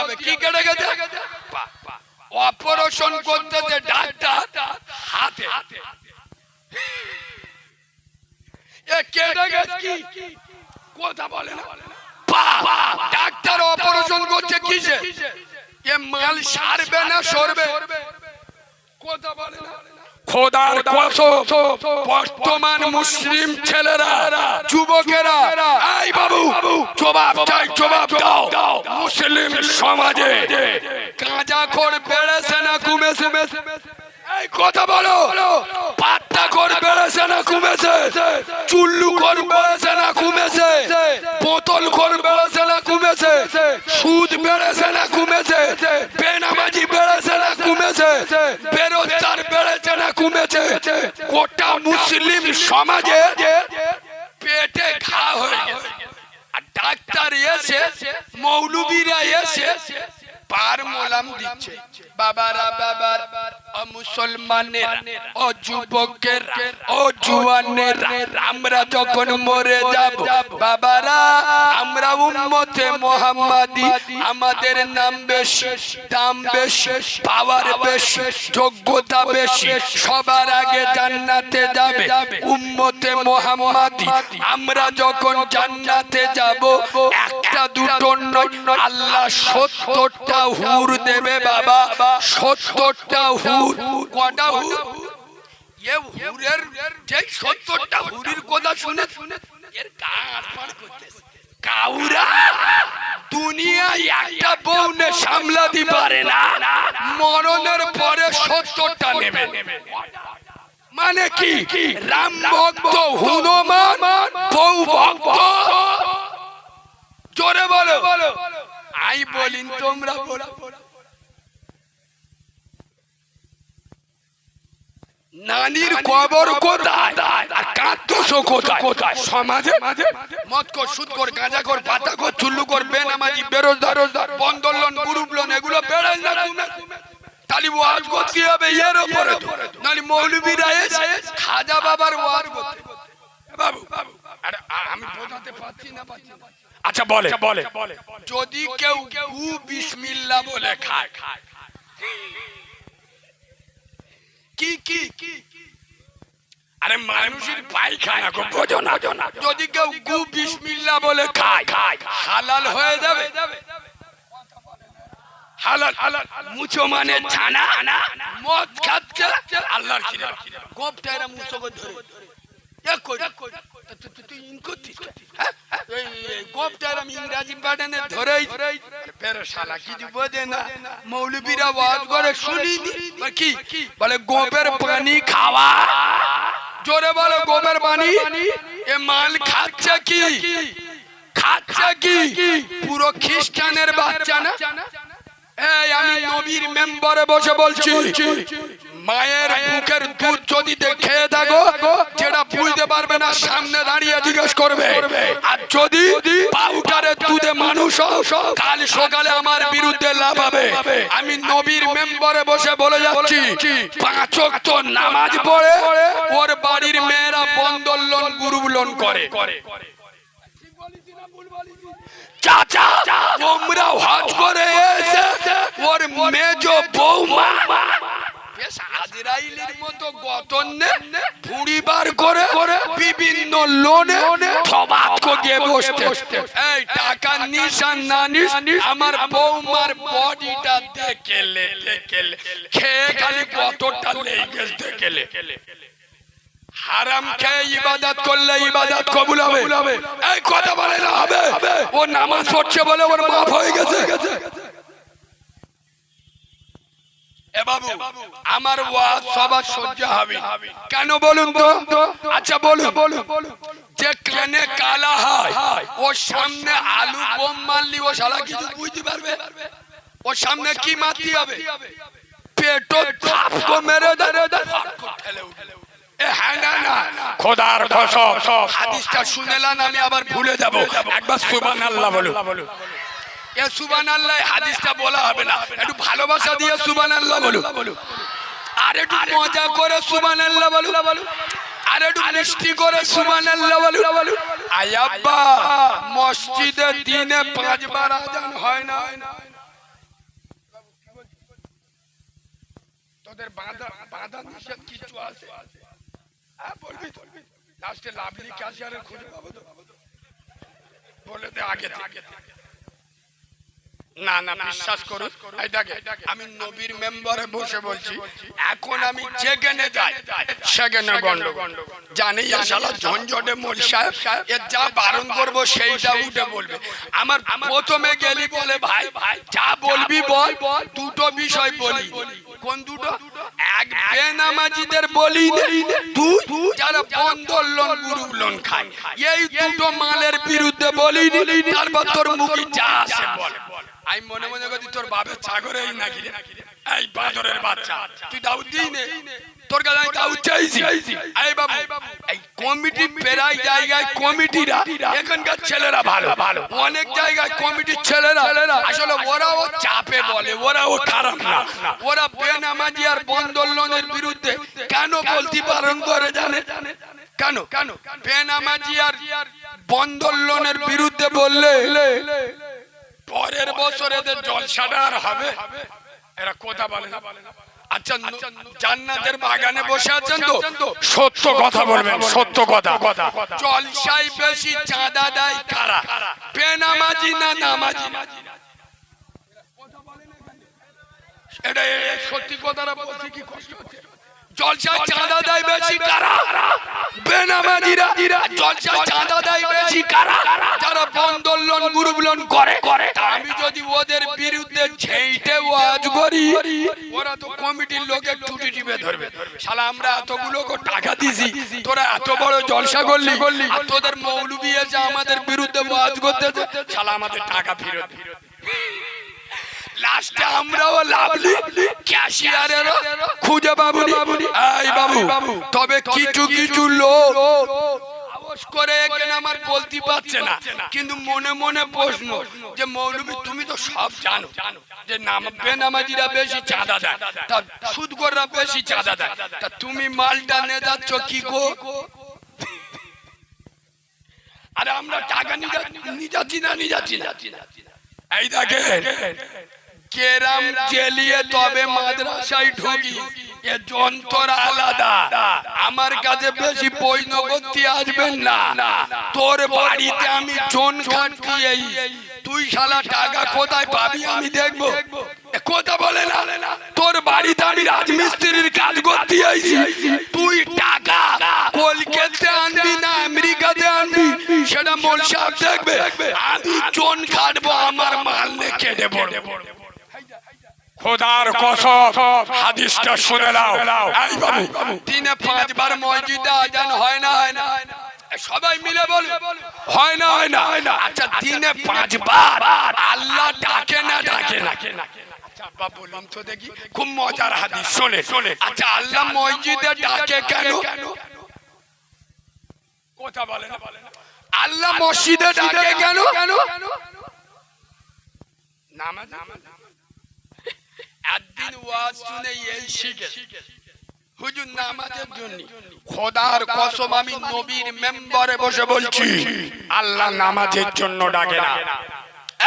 হবে কি কেটে গেছে? অপারেশন করতে যে ডাক্তার হাতে। এ কেটে গেছে কি কথা বলে না। ডাক্তার অপারেশন করছে কিসে? এ মাল সারবে না সরবে। কথা বলে না। খোদার কসম বর্তমান মুসলিম ছেলেরা যুবকেরা এই বাবু জবাব চাই জবাব দাও মুসলিম সমাজে। গাঁজা খোর বেড়েছে না কমেছে? এই কথা বলো। পাত্তা খোর বেড়েছে না কমেছে? চুল্লু খোর বেড়েছে না কমেছে? বোতল খোর বেড়েছে না কমেছে? সুদ বেড়েছে না কমেছে? বেনামাজি বেড়েছে না কমেছে বেরোজগার বেড়েছে না কমেছে, গোটা মুসলিম সমাজে পেটে ঘা হয়ে গেছে। আর ডাক্তার এসে, মৌলবীরা এসে পার মোলাম দিচ্ছে। বাবারা, বাবার, ও মুসলমানের, ও যুবকের, ও জুয়ানের, আমরা যখন মরে যাব, বাবারা উম্মতে মোহাম্মদি, আমাদের নাম বেশি, দাম বেশি, পাওয়ার বেশি, যোগ্যতা বেশি, সবার আগে জান্নাতে যাবে উম্মতে মোহাম্মদি। আমরা যখন জান্নাতে যাব, একটা দুটো নয়, আল্লাহ সত্তরটা হুর দেবে বাবা, সত্তরটা হুর। কটা হুর? এ হুরের যে সত্তরটা হুরির কথা শুনে এর কার করতেছে। কাউরা? দুনিয়ায় একটা বউনে সামলাতে পারে না মরণের পরে সত্তরটা নেবে। মানে কি? রাম ভক্ত হনুমান বউ ভক্ত? জোরে বলো। আই বলিন তোমরা বলো। নানির কবর কোথায়? আর কাঁদতেছো কোথায়? সমাজে? মদ কর সুদ কর গাঁজা কর পাতা কর চুল্লু কর বেনামাজি বেরোজগার বন্দর লোন গ্রুপ লোন এগুলো বেড়াই না তুমি। তালি ওয়াজ করতে হবে? এর উপরে তো। নাহলে মৌলবীরা এসে খাজা বাবার ওয়াজ করতে। বাবু আরে আমি বোঝাতে পারছি না পারছি আচ্ছা বলে বলে। যদি কেউ বিসমিল্লা বলে খায় খায় কি কি? আরে মানুষের পায়খানা গো, বোঝো না। যদি কেউ গু বিসমিল্লা বলে খায়, হালাল হয়ে যাবে। হালাল হালাল। মুছো মানে ছানা, মদ খাচ্ছে, আল্লাহর খিদা। গোপটা এরা মুছো করে ধরে। এক তা বলে গোপের জোরে পানি এ মাল খাচ্ছে কি খাচ্ছে কি পুরো খ্রিস্টানের বাচ্চা না এই আমি নবীর মেম্বারে বসে বলছি মায়ের বুকের দুধ যদি খেয়ে থাকো যেটা বুঝতে পারবে না, সামনে দাঁড়িয়ে জিজ্ঞেস করবে। আর যদি পাউডারের দুধে মানুষ কাল সকালে আমার বিরুদ্ধে লাভ হবে আমি নবীর মেম্বারে বসে বলে যাচ্ছি, পাঁচ তো নামাজ পড়ে, ওর বাড়ির মেয়েরা বন্দর লোন গ্রুপ লোন করে। চাচা তোমরা হজ করে ওর মেজ বৌমা বেশ মতো গতনে ভুড়ি বার করে বিভিন্ন লোনে বসতে। এই টাকা নিশান না আমার বৌমার বডিটা দেখেলে দেখেলে। খেয়ে খালি কতটা দেখেলে। হারাম খেয়ে ইবাদত করলে ইবাদত কবুল হবে। এই কথা বলে না হবে। ও নামাজ পড়ছে বলে ওর মাফ হয়ে গেছে। বাবু আমার ওয়াজ সবার সহ্য হবে। কেন বলুন তো? আচ্ছা বলুন। যে কানে কালা হয় ও সামনে আলু বোম মারলি ও শালা কিছু বুঝতে পারবে? ও সামনে কি মারতে হবে? পেটো থাপ মেরে ধরে ঠেলে উঠে। হ্যাঁ না না। খোদার কসম। হাদিসটা শুনেলাম আমি আবার ভুলে যাব। একবার সুবহানাল্লাহ বলো এ সুবান আল্লাহ হাদিসটা বলা হবে না। একটু ভালোবাসা দিয়ে সুবান আল্লাহ বলো আর একটু মজা করে সুবান আল্লাহ বলো আর একটু করে সুবান আল্লাহ বলো আয়াব্বা মসজিদে দিনে হয় না। তোদের বাঁধা বাঁধা নিষেধ কিছু আছে? হ্যাঁ বলবি লাস্টে লাভলি বলে দে আগে আগে না না, বিশ্বাস করুন। এই দেখে আমি নবীর মেম্বারে বসে বলছি, এখন আমি যেখানে যাই। সেখানে গন্ডগোল। জানি শালা ঝঞ্ঝটে মোল সাহেব, এ যা বারণ করব সেইটা উঠে বলবে। আমার প্রথমে গেলি বলে, ভাই ভাই যা বলবি বল, দুটো বিষয় বলি। কোন দুটো? এক বেনামাজিদের বলি তুই যারা বন্ধন লোন গ্রুপ লোন খায়। এই দুটো মালের বিরুদ্ধে বলি তারপর তোর মুখে যা আসে বল। আমি মনে মনে করছি তোর বাপের ছাগর এই নাকি রে? এই বাদরের বাচ্চা। তুই দাউদ দিই নে। তোর কাছে আমি দাউদ চাইছি। এই বাবু, এই কমিটি প্রায় জায়গায় কমিটিরা, এখানকার ছেলেরা ভালো। ভালো অনেক জায়গায় কমিটির ছেলেরা। আসলে ওরাও চাপে বলে, ওরাও খারাপ না। ওরা বেনামাজি আর বন্ধন লোনের বিরুদ্ধে কেন বলতে পালন করে জানে? কেন? কেন? বেনামাজি আর বন্ধন লোনের বিরুদ্ধে বললে পরের বছর এদের জলসাটা আর হবে। এরা কথা বলে না। আচ্ছা বাগানে বসে সত্য কথা বলবেন, সত্য কথা। চাঁদা দেয় না এটা সত্যি কথাটা বলছি কি কষ্ট হচ্ছে? জলসায় চাঁদা দেয় বেশি কারা? বেনামাজিরা জলসায় চাঁদা দেয় বেশি কারা? যারা বন্ধন লোন গ্রুপ লোন করে করে আমি যদি ওদের বিরুদ্ধে ছেইটে ওয়াজ করি ওরা তো কমিটির লোকের টুটি টিপে ধরবে। শালা আমরা এতগুলো কো টাকা দিছি তোরা এত বড় জলসা করলি তোদের মৌলবি এসে আমাদের বিরুদ্ধে ওয়াজ করতে শালা আমাদের টাকা ফেরত। লাস্টে আমরাও লাভলি ক্যাশিয়ারেরও খুঁজে পাবো এই বাবু তবে কিছু কিছু লোক করে এখানে আমার বলতে পারছে না। কিন্তু মনে মনে প্রশ্ন যে মৌলবী তুমি তো সব জানো যে নাম বেনামাজিরা বেশি চাঁদা দেয়। তা সুদগররা বেশি চাঁদা দেয়। তা তুমি মালটা নিয়ে যাচ্ছ কি গো? আরে আমরা টাকা নিয়ে যাচ্ছি না নিয়ে যাচ্ছি না। এই দেখেন কেরাম জেলিয়ে তবে মাদ্রাসায় ঢুকি। এ যন্ত্র আলাদা। আমার কাছে বেশি বৈনগতি আসবেন না। তোর বাড়িতে আমি জন খাটিয়ে তুই শালা টাকা কোথায় পাবি আমি দেখব। কথা বলে না। তোর বাড়িতে আমি রাজমিস্ত্রির কাজ করতে আইছি। তুই টাকা কলকাতা আনবি না আমেরিকাতে আনবি, সেটা মোল সাহেব দেখবে। আমি জন খাটবো, আমার মাল কেটে পড়ব। খোদার কসম হাদিসটা শুনে নাও। এই বাবু, দিনে পাঁচবার মসজিদে আজান হয় না হয় না। সবাই মিলে বল হয় না হয় না। আচ্ছা দিনে পাঁচবার আল্লাহ ডাকে না ডাকে না আচ্ছা, আব্বা বলুন তো দেখি। খুব মজার হাদিস। শোনে। শোনে। আচ্ছা আল্লাহ মসজিদে ডাকে কেন? কথা বলে না আল্লাহ মসজিদে ডাকে কেন? কেন? নামাজ। একদিন ওয়াজ শুনে এই শিখে। হুজুর নামাজের জন্য খোদার কসম আমি নবীর মেম্বারে বসে বলছি আল্লাহ নামাজের জন্য ডাকে না।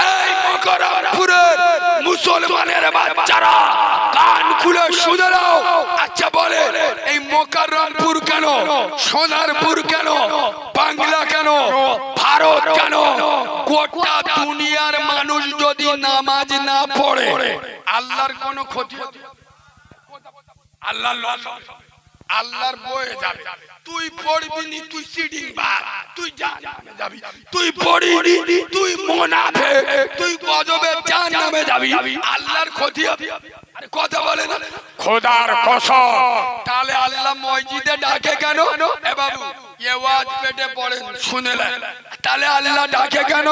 এই মকরমপুরের মুসলমানের বাচ্চারা কান খুলে শুনে নাও। আচ্ছা বলে এই মকরমপুর কেন? সোনারপুর কেন? বাংলা কেন? ভারত কেন? গোটা দুনিয়ার মানুষ যদি নামাজ না পড়ে। আল্লাহর কোনো ক্ষতি হবে? আল্লাহ আল্লাহর বয়ে যাবে। তুই পড়বি নি তুই সিডিং তুই জাহান্নামে যাবি। তুই পড়িনি তুই মোনাফে। তুই গজবে জাহান্নামে যাবি। আল্লাহর ক্ষতি হবে। আরে কথা বলে না। খোদার কসম। তাহলে আল্লাহ মসজিদে ডাকে কেন? এ বাবু এ ওয়াজ পেটে পড়েন শুনে। তাহলে আল্লাহ ডাকে কেন?